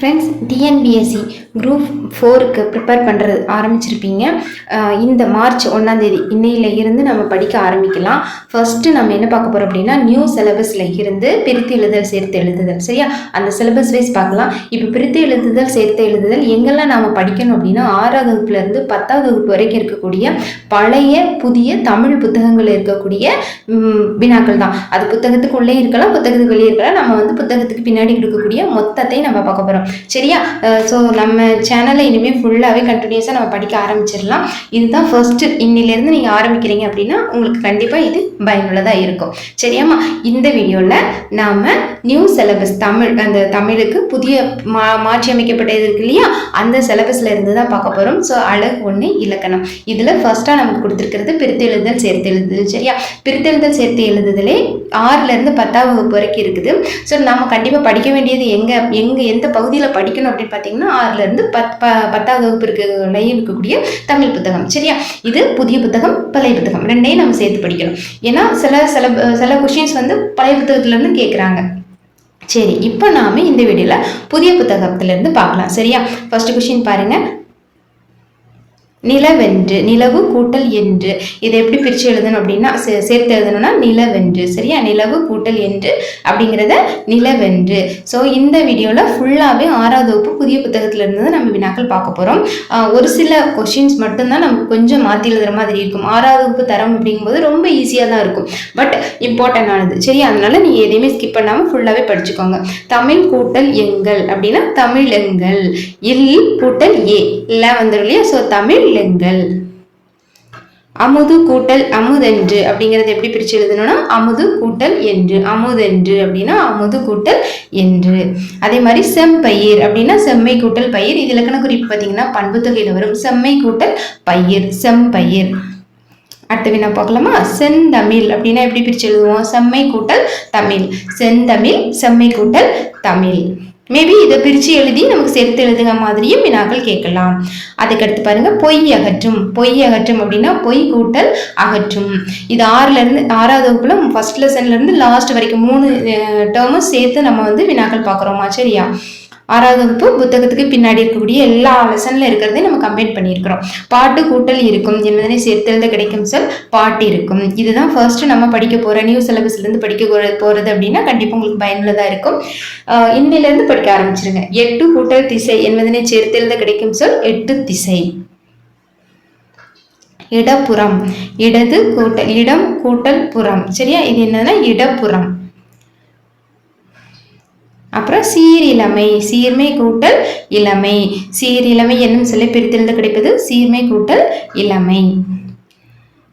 Friends TNPSC group ஃபோருக்கு prepare பண்ணுறது ஆரம்பிச்சிருப்பீங்க. இந்த மார்ச் ஒன்றாந்தேதி இன்னையில் இருந்து நம்ம படிக்க ஆரம்பிக்கலாம். ஃபஸ்ட்டு நம்ம என்ன பார்க்க போகிறோம் அப்படின்னா நியூ சிலபஸில் இருந்து பிரித்து எழுதல் சேர்த்து எழுதுதல். சரியா? அந்த சிலபஸ் வைஸ் பார்க்கலாம். இப்போ பிரித்து எழுதுதல் சேர்த்து எழுதுதல் எங்கெல்லாம் நாம் படிக்கணும் அப்படின்னா ஆறாவது வகுப்புலேருந்து பத்தாவது வகுப்பு வரைக்கும் இருக்கக்கூடிய பழைய புதிய தமிழ் புத்தகங்கள் இருக்கக்கூடிய வினாக்கள் தான். அது புத்தகத்துக்குள்ளே இருக்கலாம் புத்தகத்துக்கு வெளியே இருக்கலாம். நம்ம வந்து புத்தகத்துக்கு பின்னாடி இருக்கக்கூடிய மொத்தத்தை நம்ம பார்க்க போகிறோம் சரியா? ஸோ நம்ம சேனலை இனிமேல் ஃபுல்லாகவே கண்டினியூஸாக நம்ம படிக்க ஆரம்பிச்சிடலாம். இதுதான் ஃபர்ஸ்ட் இன்னிலேருந்து நீங்கள் ஆரம்பிக்கிறீங்க அப்படின்னா உங்களுக்கு கண்டிப்பாக இது பயனுள்ளதாக இருக்கும். சரியாம்மா? இந்த வீடியோவில் நாம் நியூ சிலபஸ் தமிழ் அந்த தமிழுக்கு புதிய மா மாற்றி அமைக்கப்பட்டது இருக்கு இல்லையா? அந்த சிலபஸில் இருந்து தான் பார்க்க போகிறோம் ஸோ அழகு ஒன்று இலக்கணம். இதில் ஃபஸ்ட்டாக நமக்கு கொடுத்துருக்கிறது பிரித்து சேர்த்து எழுதுதல். சரியா? பிரித்தெழுதல் சேர்த்து எழுதுதலே ஆறுலேருந்து பத்தாம் வகுப்பு வரைக்கும் இருக்குது. ஸோ நம்ம கண்டிப்பாக படிக்க வேண்டியது எங்கே எங்கே எந்த பகுதியில் படிக்கணும் அப்படின்னு பார்த்தீங்கன்னா ஆறுலேருந்து பத் ப பத்தாவது வகுப்பு இருக்கலையும் இருக்கக்கூடிய தமிழ் புத்தகம் சரியா? இது புதிய புத்தகம் பழைய புத்தகம் ரெண்டையும் நம்ம சேர்த்து படிக்கணும். ஏன்னா சில சில சில கொஷின்ஸ் வந்து பழைய புத்தகத்துலேருந்து கேட்குறாங்க சரி இப்போ நாம இந்த வீடியோவில் புதிய புத்தகத்திலேருந்து பார்க்கலாம் சரியா? ஃபர்ஸ்ட் கொஷின் பாருங்கள் நிலவென்று நிலவு கூட்டல் என்று. இதை எப்படி பிரித்து எழுதணும் அப்படின்னா சே- சேர்த்து எழுதணும்னா நிலவென்று. சரியா? நிலவு கூட்டல் என்று அப்படிங்கிறத நிலவென்று. ஸோ இந்த வீடியோவில் ஃபுல்லாகவே ஆறாவது வகுப்பு புதிய புத்தகத்தில் இருந்து நம்ம வினாக்கள் பார்க்க போகிறோம் ஒரு சில கொஷின்ஸ் மட்டும்தான் நமக்கு கொஞ்சம் மாற்றி எழுதுகிற மாதிரி இருக்கும். ஆறாவது வகுப்பு தரம் அப்படிங்கும்போது ரொம்ப ஈஸியாக தான் இருக்கும். பட் இம்பார்ட்டன்ட் ஆனது. சரியா? அதனால் நீங்கள் எதையுமே ஸ்கிப் பண்ணாமல் ஃபுல்லாகவே படிச்சுக்கோங்க. தமிழ் கூட்டல் எங்கள் அப்படின்னா தமிழ் எங்கள். இல் கூட்டல் ஏ. இல்லை வந்துடும் இல்லையா? ஸோ தமிழ் எங்கள் அமுது கூட்டல் அமுதென்று அப்படிங்கிறது எப்படி பிரித்து எழுதணும்னா அமுது கூட்டல் என்று. அமுதென்று அப்படின்னா அமுது கூட்டல் என்று. அதே மாதிரி செம்பயிர் அப்படின்னா செம்மை கூட்டல் பயிர். இது இலக்கண குறிப்பு பார்த்தீங்கன்னா பண்புத்தொகையில் வரும். செம்மை கூட்டல் பயிர் செம்பயிர். அடுத்த வினா பார்க்கலாமா? செந்தமிழ் அப்படின்னா எப்படி பிரித்து எழுதுவோம்? செம்மை கூட்டல் தமிழ். செந்தமிழ் செம்மை கூட்டல் தமிழ். மேபி இதை பிரித்து எழுதி நமக்கு சேர்த்து எழுதுகிற மாதிரியும் வினாக்கள் கேட்கலாம். அதுக்கடுத்து பாருங்க பொய் அகற்றும். பொய் அகற்றும் அப்படின்னா பொய் கூட்டல் அகற்றும். இது ஆறுலேருந்து ஆறாவது வகுப்பில் ஃபஸ்ட் லெசன்லேருந்து லாஸ்ட் வரைக்கும் மூணு டேர்மும் சேர்த்து நம்ம வந்து வினாக்கள் பார்க்குறோமா சரியா? ஆறாவது வகுப்பு புத்தகத்துக்கு பின்னாடி இருக்கக்கூடிய எல்லா லெசன்ல இருக்கிறதையும் நம்ம கம்பைன் பண்ணியிருக்கிறோம். பாட்டு கூட்டல் இருக்கும். என்பதனை சேர்த்தெழுத கிடைக்கும் சொல் பாட்டு இருக்கும். இதுதான் ஃபர்ஸ்ட் நம்ம படிக்க போகிற நியூ சிலபஸ்லேருந்து படிக்க போகிறது அப்படின்னா கண்டிப்பாக உங்களுக்கு பயனுள்ளதாக இருக்கும். இன்னிலேருந்து படிக்க ஆரம்பிச்சிருங்க. எட்டு கூட்டல் திசை என்பதனை சேர்த்தெழுத கிடைக்கும் சொல் எட்டு திசை. இடப்புறம். இடது கூட்டல் இடம் கூட்டல் புறம். சரியா? இது என்னன்னா இடப்புறம். அப்புறம் சீரிலமை சீர்மை கூட்டல் இளமை. சீரிழமை என்னும் சொல்லி பிரித்திருந்து கிடைப்பது சீர்மை கூட்டல் இளமை.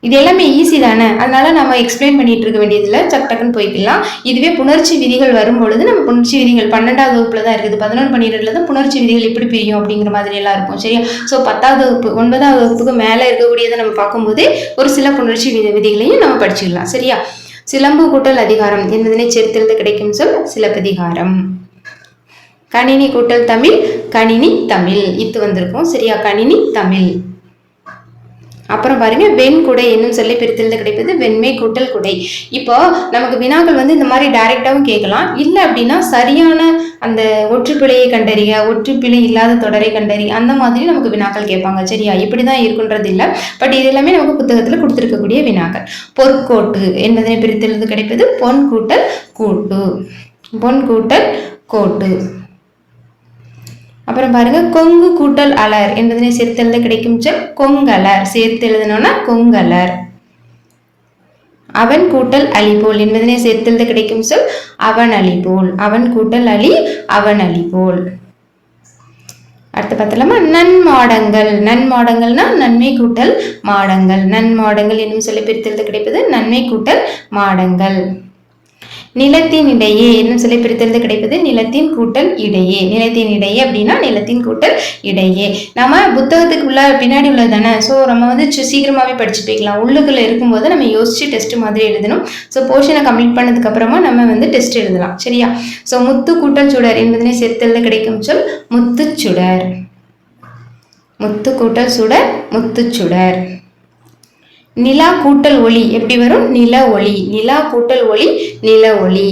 இது எல்லாமே ஈஸி தானே? அதனால நம்ம எக்ஸ்பிளைன் பண்ணிட்டு இருக்க வேண்டியதில்லை. சக் டக்குன்னு போய்க்கலாம். இதுவே புணர்ச்சி விதிகள் வரும்பொழுது நம்ம புணர்ச்சி விதிகள் பன்னெண்டாவது வகுப்புல தான் இருக்குது. பதினொன்று பன்னிரெண்டுல தான் புணர்ச்சி விதிகள் எப்படி பிரியும் அப்படிங்கிற மாதிரி எல்லாம் இருக்கும். சரியா? ஸோ பத்தாவது வகுப்பு ஒன்பதாவது வகுப்புக்கு மேலே இருக்கக்கூடியதை நம்ம பார்க்கும்போது ஒரு சில புணர்ச்சி விதி விதிகளையும் நம்ம படிச்சுக்கலாம். சரியா? சிலம்பு கூட்டல் அதிகாரம் என்பதனை சேர்த்திருந்து கிடைக்கும் சொல் சிலப்பதிகாரம். கணினி கூட்டல் தமிழ் கணினி தமிழ். இத்து வந்திருக்கும். சரியா? கணினி தமிழ். அப்புறம் பாருங்க வெண்குடை என்னும் சொல்லி பிரித்திலிருந்து கிடைப்பது வெண்மை கூட்டல் குடை. இப்போ நமக்கு வினாக்கள் வந்து இந்த மாதிரி டைரெக்டாகவும் கேட்கலாம். இல்லை அப்படின்னா சரியான அந்த ஒற்றுப்பிழையை கண்டறிய ஒற்றுப்பிழை இல்லாத தொடரை கண்டறி அந்த மாதிரி நமக்கு வினாக்கள் கேட்பாங்க. சரியா? இப்படி தான் இருக்குன்றது இல்லை. பட் இது எல்லாமே நமக்கு புத்தகத்தில் கொடுத்துருக்கக்கூடிய வினாக்கள். பொற்கோட்டு என்பதனை பிரித்தெழுது கிடைப்பது பொன் கூட்டல் கூட்டு. பொன் கூட்டல் கோட்டு. அப்புறம் பாருங்க கொங்கு கூட்டல் அலர் என்பதனை சேர்த்து எழுத கிடைக்கும் சொல் கொங்கலர். சேர்த்து எழுதணும்னா கொங்கலர். அவன் கூட்டல் அலிபோல் என்பதனை சேர்த்து எழுத கிடைக்கும் சொல் அவன் அலிபோல் அவன் கூட்டல் அலி அவன் அலிபோல் அடுத்து பார்த்தலாமா நன்மாடங்கள். நன்மாடங்கள்னா நன்மை கூட்டல் மாடங்கள். நன்மாடங்கள் என்னும் சொல்லி பிரித்து கிடைப்பது நன்மை கூட்டல் மாடங்கள். நிலத்தின் இடையே என்னும் சொல்லி பிரித்தெழுந்து கிடைப்பது நிலத்தின் கூட்டல் இடையே. நிலத்தின் இடையே அப்படின்னா நிலத்தின் கூட்டல் இடையே. நம்ம புத்தகத்துக்கு உள்ள பின்னாடி உள்ளது தானே? ஸோ நம்ம வந்து சீக்கிரமாகவே படிச்சு போய்க்கலாம். உள்ளுக்குள்ள இருக்கும்போது நம்ம யோசிச்சு டெஸ்ட் மாதிரி எழுதணும். ஸோ போர்ஷனை கம்ப்ளீட் பண்ணதுக்கு அப்புறமா நம்ம வந்து டெஸ்ட் எழுதலாம். சரியா? ஸோ முத்து கூட்டல் சுடர் என்பதனை சேர்த்தெழுத கிடைக்கும் சொல் முத்துச்சுடர் முத்து கூட்டல் சுடர் முத்துச்சுடர் நிலா கூட்டல் ஒளி. எப்படி வரும்? நில ஒளி. நிலா கூட்டல் ஒளி நில ஒளி.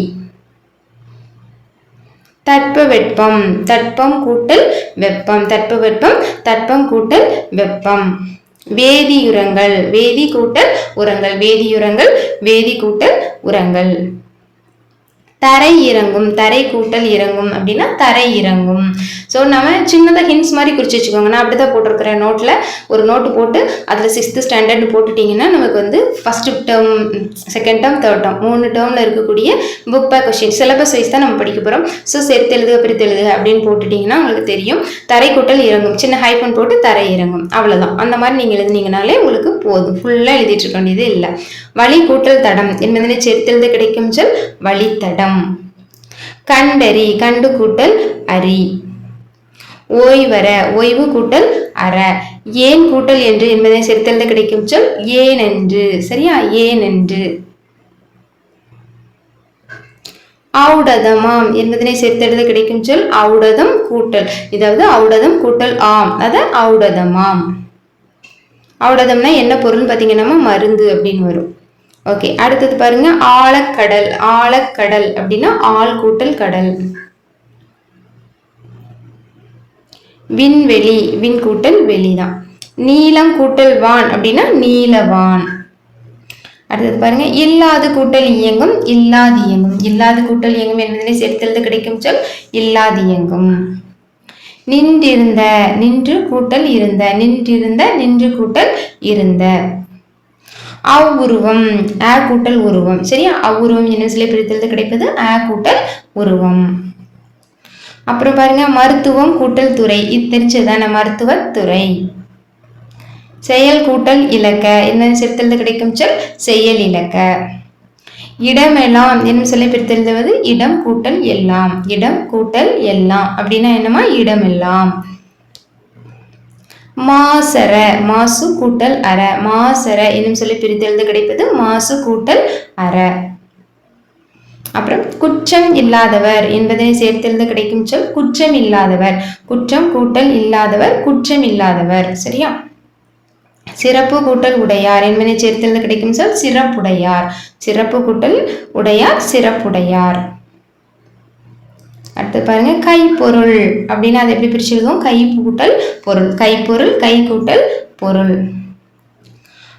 தட்பவெப்பம் தட்பம் கூட்டல் வெப்பம். தட்பவெப்பம் தட்பம் கூட்டல் வெப்பம். வேதியுரங்கள் வேதி கூட்டல் உரங்கள். வேதியுரங்கள் வேதி கூட்டல் உரங்கள். தரை இறங்கும் தரை கூட்டல் இறங்கும் அப்படின்னா தரை இறங்கும். ஸோ நம்ம சின்னதாக ஹின்ஸ் மாதிரி குறிச்சு வச்சுக்கோங்க. நான் அப்படி தான் போட்டிருக்கிறேன் நோட்டில் ஒரு நோட்டு போட்டு அதில் சிக்ஸ்த்து ஸ்டாண்டர்ட் போட்டுட்டிங்கன்னா நமக்கு வந்து first term second term third term மூணு டேர்மில் இருக்கக்கூடிய book back question syllabus wise தான் நம்ம படிக்க போகிறோம் ஸோ சேர்த்து எழுதுக பிரித்து எழுதுக அப்படின்னு போட்டுட்டிங்கன்னா உங்களுக்கு தெரியும். தரை கூட்டல் இறங்கும். சின்ன ஹைஃபன் போட்டு தரை இறங்கும். அவ்வளோதான் அந்த மாதிரி நீங்கள் எழுதுனீங்கனாலே உங்களுக்கு போதும். ஃபுல்லாக எழுதிட்டு இருக்க வேண்டியது இல்லை. வழி கூட்டல் தடம். என்பதனை சேர்த்தெழுத கிடைக்கும் சொல்? வழித்தடம். கண்டறி கண்டு கூட்டல் அரி. ஓய்வர ஓய்வு கூட்டல் அற. ஏன் கூட்டல் என்று என்பதை சிறுத்தெழுத கிடைக்கும் சொல் ஏன் சரியா? ஏன் அவுடதமாம் என்பதனை சேர்த்தெழுத கிடைக்கும் சொல் அவுடதம் கூட்டல். இதாவது அவுடதம் கூட்டல் ஆம். அத அவுடதமாம் அவுடதம்னா என்ன பொருள்னு பார்த்தீங்கன்னா மருந்து அப்படின்னு வரும். ஓகே அடுத்தது பாருங்க ஆழக்கடல். ஆழக்கடல் அப்படின்னா ஆள் கூட்டல் கடல். விண்வெளி விண் கூட்டல் வெளிதான். நீளம் கூட்டல் வான் அப்படின்னா நீலவான் அடுத்தது பாருங்க இல்லாது கூட்டல் இயங்கும் இல்லாது இயங்கும். இல்லாது கூட்டல் இயங்கும் என்பதனை சேர்த்தெழுத கிடைக்கும் சொல்? இல்லாது இயங்கும். நின்றிருந்த நின்று கூட்டல் இருந்த. நின்றிருந்த நின்று கூட்டல் இருந்த. அவ்வுருவம் ஆ கூட்டல் உருவம். சரியா? அவ்வுருவம் என்ன சொல்லி பிரித்தெழுத கிடைப்பது? ஆ கூட்டல் உருவம். அப்புறம் பாருங்க மருத்துவம் கூட்டல் துறை. இது தெரிஞ்சதான மருத்துவத்துறை செயல் கூட்டல் இலக்க. என்ன சேர்த்தெழுத கிடைக்கும் சொல்? செயல் இலக்க. இடமெல்லாம் என்னும் சொல்லி பிரித்தெழுதுவது? இடம் கூட்டல் எல்லாம். இடம் கூட்டல் எல்லாம். அப்படின்னா என்னமா இடமெல்லாம். மாசர மாசு கூட்டல் அற. மாசர என்னும் சொல்லி பிரித்தெழுந்து கிடைப்பது மாசு கூட்டல் அற. அப்புறம் குற்றம் இல்லாதவர் என்பதை சேர்த்திருந்து கிடைக்கும் சொல் குற்றம் இல்லாதவர். குற்றம் கூட்டல் இல்லாதவர் குற்றம் இல்லாதவர். சரியா? சிறப்பு கூட்டல் உடையார் என்பதை சேர்த்திருந்து கிடைக்கும் சொல் சிறப்புடையார். சிறப்பு கூட்டல் உடையார் சிறப்புடையார். அடுத்து பாருங்கள் கைப்பொருள். அப்படின்னா அதை எப்படி பிரிச்சு எழுதுவோம் கை கூட்டல் பொருள். கைப்பொருள் கை கூட்டல் பொருள்.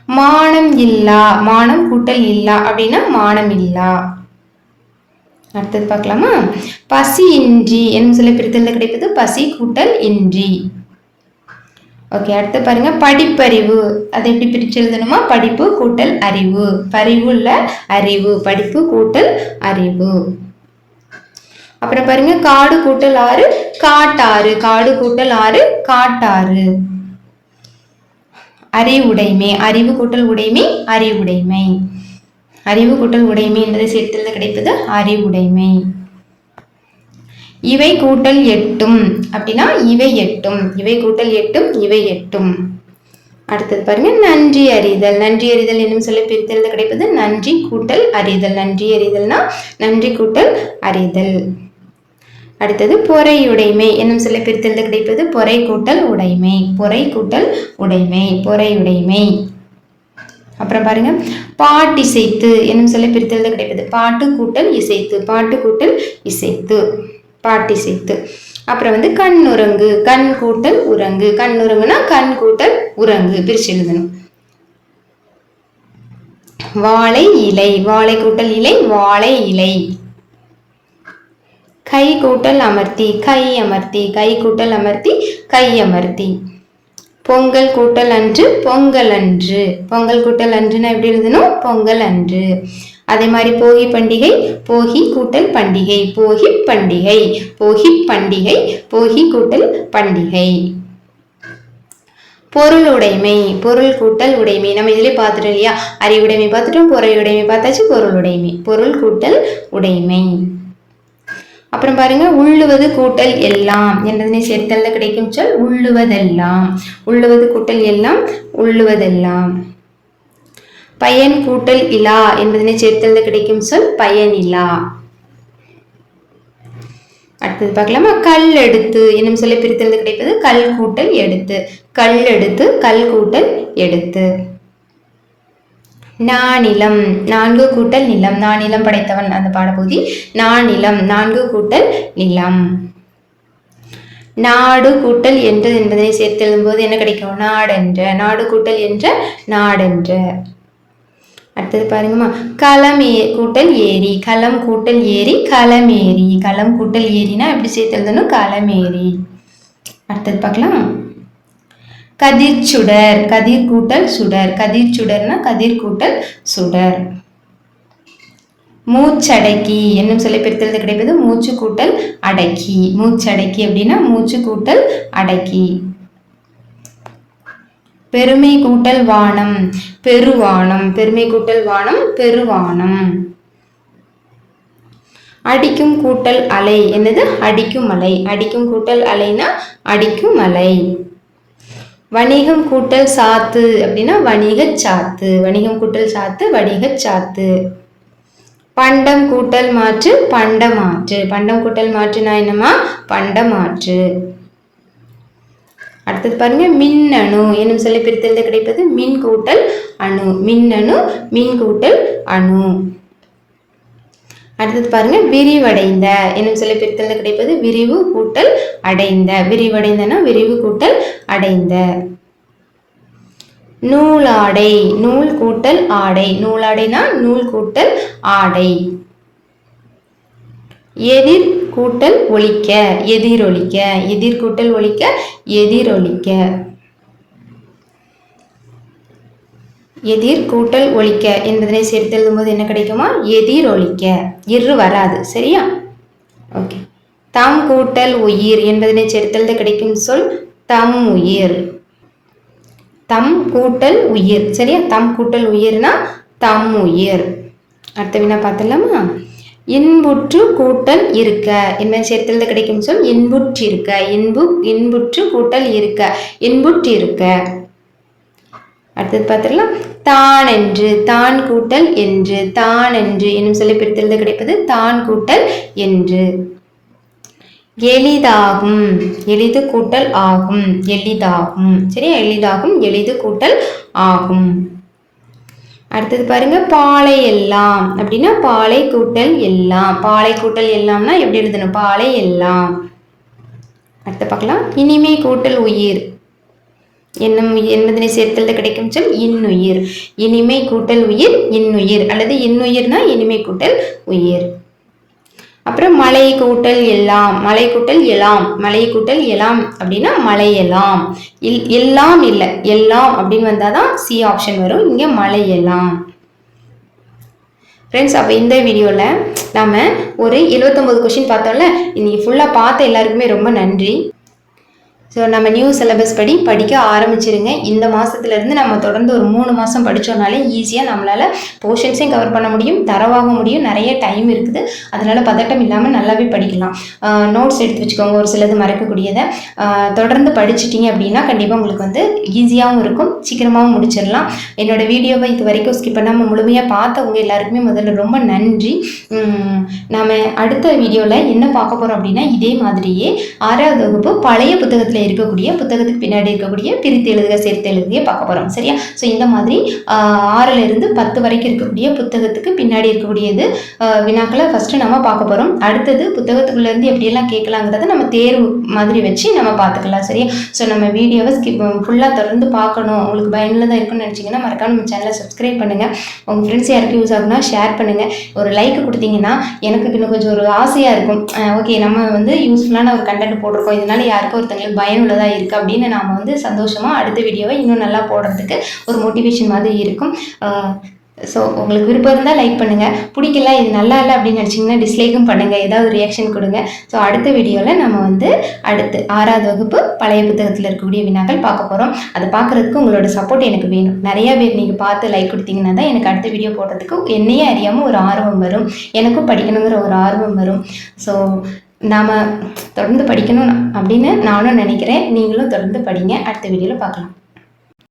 மானம் இல்லா. மானம் கூட்டல் இல்லா. அப்படின்னா மானம் இல்லா. அடுத்தது பார்க்கலாமா? பசி இன்றி. என்னும் சொல்ல பிரித்தல கிடைப்பது? பசி கூட்டல் இன்றி. ஓகே அடுத்து பாருங்க படிப்பறிவு. அதை எப்படி பிரிச்சு எழுதணுமா? படிப்பு கூட்டல் அறிவு. பறிவு இல்லை அறிவு. படிப்பு கூட்டல் அறிவு. அப்புறம் பாருங்க காடு கூட்டல் ஆறு காட்டாறு. காடு கூட்டல் ஆறு காட்டாறு. அறிவுடைமை அறிவு கூட்டல் உடைமை அறிவுடைமை அறிவு கூட்டல் உடைமை என்பதை சேர்த்தெழுத கிடைப்பது அறிவுடைமை இவை கூட்டல் எட்டும். அப்படின்னா இவை எட்டும். இவை கூட்டல் எட்டும் இவை எட்டும். அடுத்தது பாருங்க நன்றி அறிதல். நன்றி அறிதல் என்னும் சொல்ல பிரித்தெழுத கிடைப்பது நன்றி கூட்டல் அறிதல். நன்றி அறிதல்னா நன்றி கூட்டல் அறிதல். அடுத்தது பொறையுடைமை என்னும் சொல்ல பிரித்தெழுத கிடைப்பது பொறை கூட்டல் உடைமை. பொறை கூட்டல் உடைமை பொறையுடைமை. அப்புறம் பாருங்க பாட்டிசைத்து என்னும் சொல்ல பிரித்தெழுத கிடைப்பது பாட்டு கூட்டல் இசைத்து பாட்டு கூட்டல் இசைத்து. பாட்டிசைத்து அப்புறம் வந்து கண் உறங்கு கண் கூட்டல் உறங்கு கண் உறங்குனா கண் கூட்டல் உறங்கு பிரிச்சு எழுதணும். வாழை இலை வாழை கூட்டல் இலை வாழை இலை. கை கூட்டல் அமர்த்தி கை அமர்த்தி கை கூட்டல் அமர்த்தி கை அமர்த்தி. பொங்கல் கூட்டல் அன்று பொங்கல் அன்று. பொங்கல் கூட்டல் அன்றுனா எப்படி எழுதணும்? பொங்கல் அன்று. அதே மாதிரி போகி பண்டிகை போகி கூட்டல் பண்டிகை போகி பண்டிகை. போகி பண்டிகை போகி கூட்டல் பண்டிகை. பொருள் உடைமை பொருள் கூட்டல் உடைமை. நம்ம இதிலே பார்த்துட்டோம் இல்லையா? அறிவுடைமை பார்த்துட்டோம் பொறையுடைமை பார்த்தாச்சு பொருள் உடைமை. பொருள் கூட்டல் உடைமை. அப்புறம் பாருங்க உள்ளுவது கூட்டல் எல்லாம். என்பதனை சேர்த்தல்ல கிடைக்கும் சொல்? உள்ளுவதெல்லாம். உள்ளுவது கூட்டல் எல்லாம் உள்ளுவதெல்லாம். பயன் கூட்டல் இலா என்பதனை சேர்த்தல்ல கிடைக்கும் சொல்? பயனிலா அடுத்தது பார்க்கலாமா? கல் எடுத்து. என்னும் சொல்லி பிரித்தல் கிடைப்பது கல் கூட்டல் எடுத்து. கல் எடுத்து கல் கூட்டல் எடுத்து. நானிலம் நான்கு கூட்டல் நிலம். நானிலம் படைத்தவன் அந்த பாடப்பகுதி. நானிலம் நான்கு கூட்டல் நிலம். நாடு கூட்டல் என்று என்பதனை சேர்த்து எழுதும்போது என்ன கிடைக்கும்? நாடென்ற. நாடு கூட்டல் என்ற நாடென்ற. அடுத்தது பாருங்கம்மா. களம் ஏ கூட்டல் ஏரி. களம் கூட்டல் ஏரி களம் ஏரி. களம் கூட்டல் ஏரினா எப்படி சேர்த்து எழுதணும்? களம் ஏரி. அடுத்தது பார்க்கலாம். கதிர் சுடர் கதிர் கூட்டல் சுடர். கதிர் சுடர்னா கதிர் கூட்டல் சுடர். மூச்சடக்கி. என்னும் சொல்லி பிரித்தெழுத கிடைப்பது மூச்சு கூட்டல் அடக்கி. மூச்சடக்கி அப்படின்னா மூச்சு கூட்டல் அடக்கி. பெருமை கூட்டல் வானம் பெருவானம். பெருமை கூட்டல் வானம் பெருவானம். அடிக்கும் கூட்டல் அலை. என்னது? அடிக்கும் அலை. அடிக்கும் கூட்டல் அலைனா அடிக்கும் அலை. வணிகம் கூட்டல் சாத்து அப்படின்னா வணிக சாத்து. வணிகம் கூட்டல் சாத்து வணிக சாத்து. பண்டம் கூட்டல் மாற்று பண்ட மாற்று பண்டம் கூட்டல் மாற்றுனா என்னமா பண்ட மாற்று அடுத்தது பாருங்க மின்னணு. என்னும் சொல்லி பிரித்தெழுத கிடைப்பது மின் கூட்டல் அணு. மின்னணு மின் கூட்டல் அணு. அடுத்தது பாருங்க விரிவடைந்த. என்னும் சொல்லி பிரித்தெழுத கிடைப்பது விரிவு கூட்டல் அடைந்த. விரிவடைந்தனா விரிவு கூட்டல் அடைந்த. நூலாடை நூல் கூட்டல் ஆடை. நூலாடைனா நூல் கூட்டல் ஆடை. எதிர் கூட்டல் ஒழிக்க எதிரொலிக்க. எதிர்கூட்டல் ஒழிக்க எதிரொலிக்க. எதிர் கூட்டல் ஒழிக்க என்பதனை சேர்த்து எழுதும்போது என்ன கிடைக்குமா? எதிர் ஒழிக்க. இரு வராது. சரியா? ஓகே தம் கூட்டல் உயிர் என்பதனை சேர்த்தெழுத கிடைக்கும் சொல் தம் உயிர். தம் கூட்டல் உயிர். சரியா? தம் கூட்டல் உயிர்னா தம் உயிர். அடுத்த வினா பார்த்துலாமா இன்புற்று கூட்டல் இருக்க. என்ன சேர்த்தெழுத கிடைக்கும் சொல்? இன்புற்றிருக்க. இன்பு இன்புற்று கூட்டல் இருக்க. இன்புற்றிருக்க. அடுத்தது பார்த்துடலாம். தான் என்று தான் கூட்டல் என்று தான் என்று என்னும் சொல்லி பிரித்தெழுத கிடைப்பது தான் கூட்டல் என்று. எளிதாகும் எளிது கூட்டல் ஆகும் எளிதாகும். சரியா? எளிதாகும் எளிது கூட்டல் ஆகும். அடுத்தது பாருங்க பாலை எல்லாம். அப்படின்னா பாலை கூட்டல் எல்லாம். பாலை கூட்டல் எல்லாம்னா எப்படி எழுதணும்? பாலை எல்லாம். அடுத்து பார்க்கலாம். இனிமை கூட்டல் உயிர். என்னும் என்பதனை சேர்த்தல் கிடைக்கும் சொல் இன்னுயிர் இனிமை கூட்டல் உயிர் இன்னுயிர் அல்லது இன்னுயிர்னா இனிமை கூட்டல் உயிர். அப்புறம் மலை கூட்டல் எல்லாம் மலை கூட்டல் எலாம் மலை கூட்டல் எலாம் அப்படின்னா மலை எல்லாம் இல் எல்லாம் இல்லை எல்லாம் அப்படின்னு வந்தால் தான் சி ஆப்ஷன் வரும். இங்கே மலை எல்லாம் ஃப்ரெண்ட்ஸ் அப்போ இந்த வீடியோவில் நம்ம ஒரு எழுபத்தொம்போது கொஷின் பார்த்தோம்ல இன்னைக்கு ஃபுல்லாக பார்த்த எல்லாருக்குமே ரொம்ப நன்றி. ஸோ நம்ம நியூ சிலபஸ் படி படிக்க ஆரம்பிச்சிருங்க. இந்த மாதத்துலேருந்து நம்ம தொடர்ந்து ஒரு மூணு மாதம் படித்தோம்னாலே ஈஸியாக நம்மளால் போர்ஷன்ஸையும் கவர் பண்ண முடியும் தரவாக முடியும். நிறைய டைம் இருக்குது. அதனால் பதட்டம் இல்லாமல் நல்லாவே படிக்கலாம். நோட்ஸ் எடுத்து வச்சுக்கோங்க. ஒரு சிலது மறக்கக்கூடியதை. தொடர்ந்து படிச்சிட்டிங்க அப்படின்னா கண்டிப்பாக உங்களுக்கு வந்து ஈஸியாகவும் இருக்கும். சீக்கிரமாகவும் முடிச்சிடலாம். என்னோடய வீடியோவை இது வரைக்கும் ஸ்கிப் பண்ணாமல் முழுமையாக பார்த்தவங்க எல்லாருக்குமே முதல்ல ரொம்ப நன்றி. நாம் அடுத்த வீடியோவில் என்ன பார்க்க போகிறோம் அப்படின்னா இதே மாதிரியே ஆறாவது வகுப்பு பழைய புத்தகத்தில் இருக்கக்கூடிய புத்தகத்துக்கு பின்னாடி இருக்கக்கூடிய பிரித்து எழுதுக சேர்த்து எழுதுக பார்க்க போகிறோம் சரியா? ஸோ இந்த மாதிரி ஆறுல இருந்து பத்து வரைக்கும் இருக்கக்கூடிய புத்தகத்துக்கு பின்னாடி இருக்கக்கூடியது வினாக்களை ஃபஸ்ட்டு நம்ம பார்க்க போகிறோம் அடுத்தது புத்தகத்துக்குள்ளேருந்து எப்படியெல்லாம் கேட்கலாங்கிறத நம்ம தேர்வு மாதிரி வச்சு நம்ம பார்த்துக்கலாம். சரியா? ஸோ நம்ம வீடியோவை ஸ்கிப் ஃபுல்லாக தொடர்ந்து பார்க்கணும். உங்களுக்கு பயனுள்ளதாக இருக்குன்னு நினச்சிங்கன்னா மறக்காம நம்ம சேனலை சப்ஸ்கிரைப் பண்ணுங்கள் உங்கள் ஃப்ரெண்ட்ஸ் யாருக்கும் யூஸ் ஆகுனா ஷேர் பண்ணுங்கள் ஒரு லைக் கொடுத்தீங்கன்னா எனக்கு இன்னும் கொஞ்சம் ஒரு ஆசையாக இருக்கும். ஓகே நம்ம வந்து யூஸ்ஃபுல்லான ஒரு கண்டென்ட் போட்டிருக்கோம். இதனால யாருக்கும் ஒருத்தங்களுக்கு பயம் பயனுள்ளதாக இருக்குது அப்படின்னு நாம் வந்து சந்தோஷமாக அடுத்த வீடியோவை இன்னும் நல்லா போடுறதுக்கு ஒரு மோட்டிவேஷன் மாதிரி இருக்கும். ஸோ உங்களுக்கு விருப்பம் இருந்தால் லைக் பண்ணுங்கள் பிடிக்கல இது நல்லா இல்லை அப்படின்னு நினச்சிங்கன்னா டிஸ்லைக்கும் பண்ணுங்கள் ஏதாவது ரியாக்ஷன் கொடுங்க. ஸோ அடுத்த வீடியோவில் நம்ம வந்து அடுத்து ஆறாவது வகுப்பு பழைய புத்தகத்தில் இருக்கக்கூடிய வினாக்கள் பார்க்க போகிறோம் அதை பார்க்குறதுக்கு உங்களோட சப்போர்ட் எனக்கு வேணும். நிறையா பேர் நீங்கள் பார்த்து லைக் கொடுத்தீங்கன்னா தான் எனக்கு அடுத்த வீடியோ போடுறதுக்கு என்னையே அறியாமல் ஒரு ஆர்வம் வரும். எனக்கும் படிக்கணுங்கிற ஒரு ஆர்வம் வரும். ஸோ நாம் தொடர்ந்து படிக்கணும் அப்படின்னு நானும் நினைக்கிறேன். நீங்களும் தொடர்ந்து படிங்க. அடுத்த வீடியோவில் பார்க்கலாம்.